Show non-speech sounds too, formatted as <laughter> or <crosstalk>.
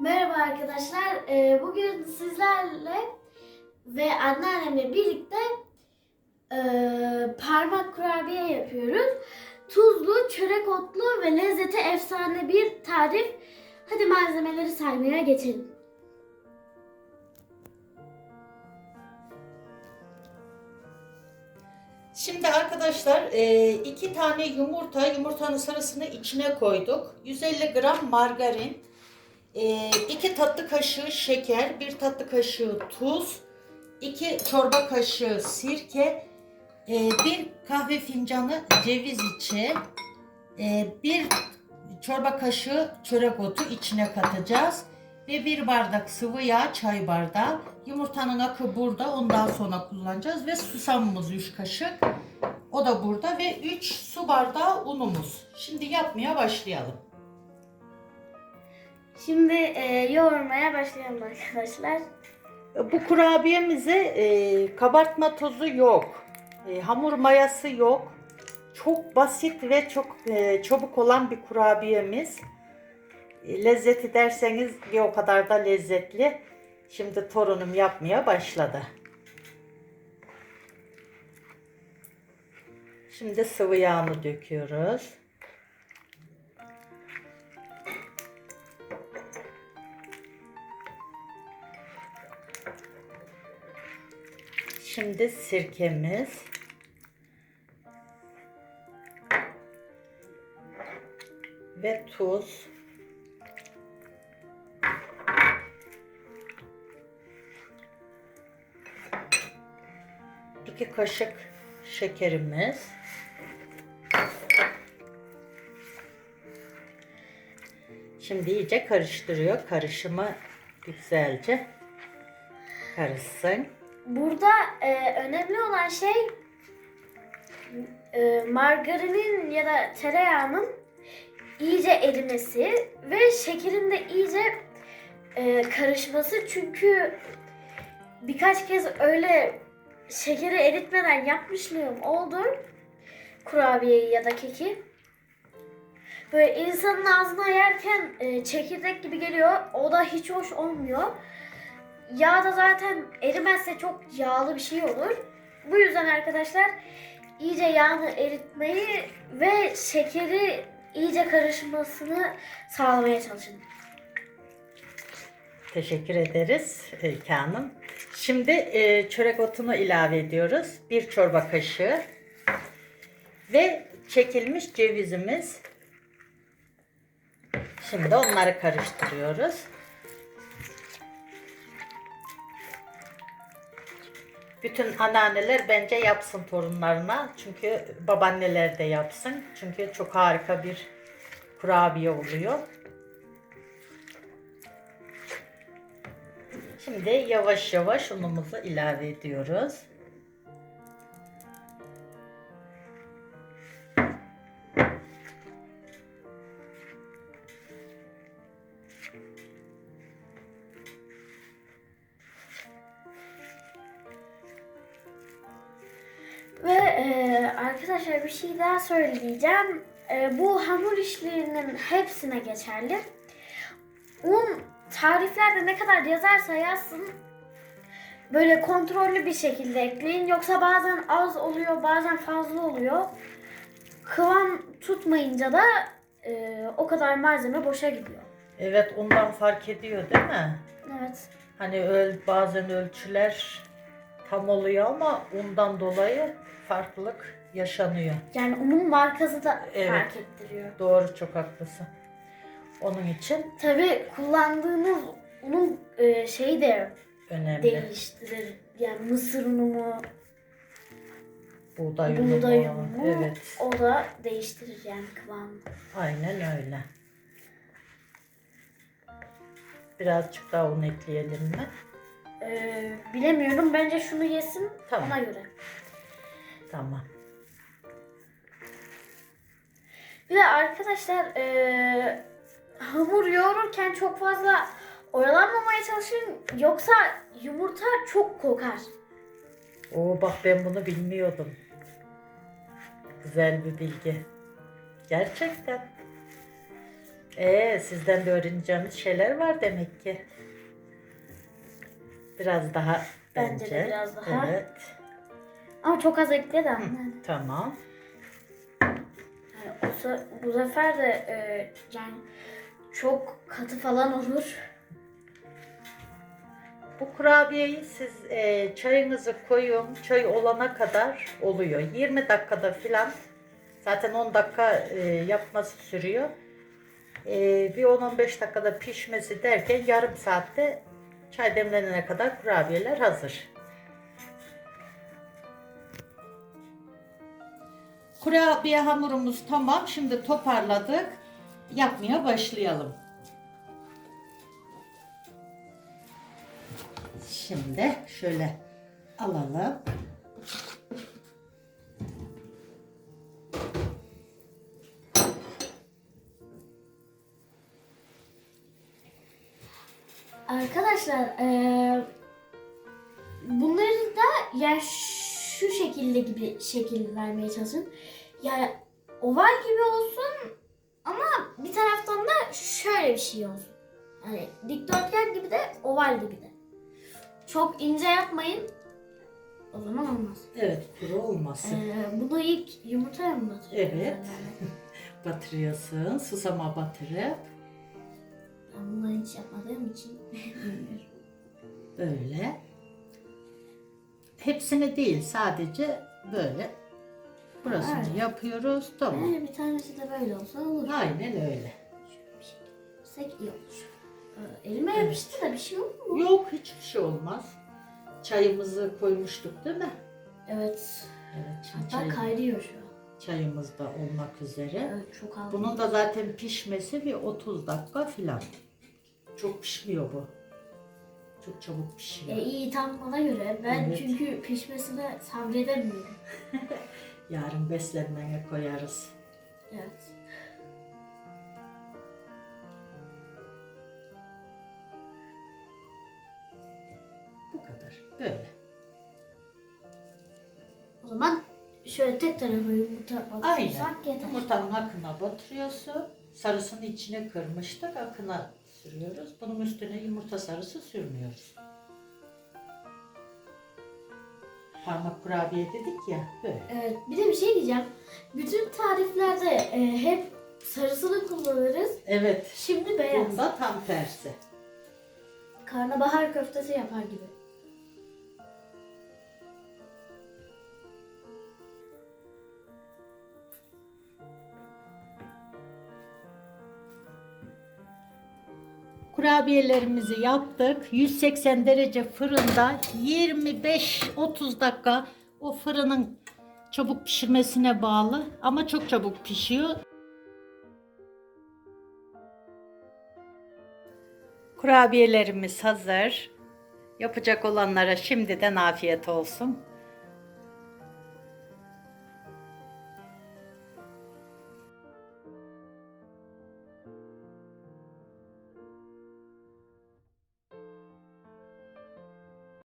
Merhaba arkadaşlar. Ee, Bugün sizlerle ve anneannemle birlikte e, parmak kurabiye yapıyoruz. Tuzlu, çörek otlu ve lezzeti efsane bir tarif. Hadi malzemeleri saymaya geçelim. Şimdi arkadaşlar e, iki tane yumurta, yumurtanın sarısını içine koyduk. 150 gram margarin, e, iki tatlı kaşığı şeker, bir tatlı kaşığı tuz, iki çorba kaşığı sirke, e, bir kahve fincanı ceviz içi, e, bir çorba kaşığı çörek otu içine katacağız. Ve bir bardak sıvı yağ, çay bardağı. Yumurtanın akı burada, ondan sonra kullanacağız. Ve susamımız 3 kaşık. O da burada ve 3 su bardağı unumuz. Şimdi yapmaya başlayalım. Şimdi e, yoğurmaya başlayalım arkadaşlar. Bu kurabiyemize e, kabartma tozu yok. E, hamur mayası yok. Çok basit ve çok e, çabuk olan bir kurabiyemiz. E, lezzeti derseniz bir o kadar da lezzetli. Şimdi torunum yapmaya başladı. Şimdi sıvı yağını döküyoruz. Şimdi sirkemiz. Ve tuz. İki kaşık şekerimiz. Şimdi iyice karıştırıyor. Karışımı güzelce karışsın. Burada e, önemli olan şey e, margarinin ya da tereyağının iyice erimesi ve şekerin de iyice e, karışması. Çünkü birkaç kez öyle şekeri eritmeden yapmışlığım oldu. Kurabiyeyi ya da keki. Böyle insanın ağzına yerken e, çekirdek gibi geliyor. O da hiç hoş olmuyor. Yağ da zaten erimezse çok yağlı bir şey olur. Bu yüzden arkadaşlar iyice yağını eritmeyi ve şekeri iyice karışmasını sağlamaya çalışın. Teşekkür ederiz Öykü Hanım. Şimdi e, çörek otunu ilave ediyoruz. Bir çorba kaşığı. Ve çekilmiş cevizimiz. Şimdi onları karıştırıyoruz. Bütün anneanneler bence yapsın torunlarına. Çünkü babaanneler de yapsın. Çünkü çok harika bir kurabiye oluyor. Şimdi yavaş yavaş unumuzu ilave ediyoruz. Arkadaşlar bir şey daha söyleyeceğim. E, bu hamur işlerinin hepsine geçerli. Un tariflerde ne kadar yazarsa yazsın böyle kontrollü bir şekilde ekleyin. Yoksa bazen az oluyor bazen fazla oluyor. Kıvam tutmayınca da e, o kadar malzeme boşa gidiyor. Evet ondan fark ediyor değil mi? Evet. Hani öl, bazen ölçüler tam oluyor ama undan dolayı farklılık yaşanıyor. Yani unun markası da Evet. fark ettiriyor. Doğru çok haklısın. Onun için Tabii kullandığınız unun e, şeyi de önemli. değiştirir. Yani mısır unu mu, Buğday unu. buğday unu mu Evet. o da değiştirir yani kıvamını. Aynen öyle. Birazcık daha un ekleyelim mi? Ee, bilemiyorum. Bence şunu yesin Tamam. ona göre. Tamam. Bir de arkadaşlar ee, hamur yoğururken çok fazla oyalanmamaya çalışın. Yoksa yumurta çok kokar. Oo bak ben bunu bilmiyordum. Güzel bir bilgi. Gerçekten. Ee, sizden de öğreneceğimiz şeyler var demek ki. Biraz daha Bence bence. de biraz daha. Evet. Ama çok az ekle de anne. Tamam. Se- bu sefer de e, yani çok katı falan olur. Bu kurabiyeyi siz e, çayınızı koyun, çay olana kadar oluyor. 20 dakikada filan zaten 10 dakika e, yapması sürüyor. E, bir 10-15 dakikada pişmesi derken yarım saatte çay demlenene kadar kurabiyeler hazır. Kurabiye hamurumuz tamam. Şimdi toparladık. Yapmaya başlayalım. Şimdi şöyle alalım. Arkadaşlar e, bunları da ya şu şekilde gibi şekil vermeye çalışın. Yani oval gibi olsun ama bir taraftan da şöyle bir şey olsun. Yani dikdörtgen gibi de oval gibi de. Çok ince yapmayın. O zaman olmaz. Evet kuru olmasın. Ee, bunu ilk yumurtaya mı batırıyorsun? Evet. <laughs> Batırıyorsun. Susama batırıp Ben bunları hiç yapmadığım için <laughs> bilmiyorum. böyle. Hepsini değil sadece böyle. Burasını Evet. yapıyoruz. Tamam. Yani bir tanesi de böyle olsa olur. Aynen öyle. Yapsak iyi olur. Ee, elime yapıştı da bir şey olur mu? Yok hiçbir şey olmaz. Çayımızı koymuştuk değil mi? Evet. Evet şimdi Hatta çay, kaynıyor şu an. çayımız da olmak üzere. Evet çok az. Bunun da zaten pişmesi bir 30 dakika filan. Çok pişmiyor bu. Çok çabuk pişiyor. E, iyi tam bana göre. Ben Evet. çünkü pişmesine sabredemiyorum. <laughs> Yarın beslenmeye koyarız. Evet. Bu kadar. Böyle. O zaman şöyle tek tarafa yumurta Aynen. batırsak yeter. Yumurtanın akına batırıyorsun. Sarısını içine kırmıştık. Akına sürüyoruz. Bunun üstüne yumurta sarısı sürmüyoruz. Parmak kurabiye dedik ya. Böyle. Evet, bir de bir şey diyeceğim. Bütün tariflerde e, hep sarısını kullanırız. Evet. Şimdi beyaz. Bunda tam tersi. Karnabahar köftesi yapar gibi. Kurabiyelerimizi yaptık. 180 derece fırında 25-30 dakika o fırının çabuk pişirmesine bağlı ama çok çabuk pişiyor. Kurabiyelerimiz hazır. Yapacak olanlara şimdiden afiyet olsun.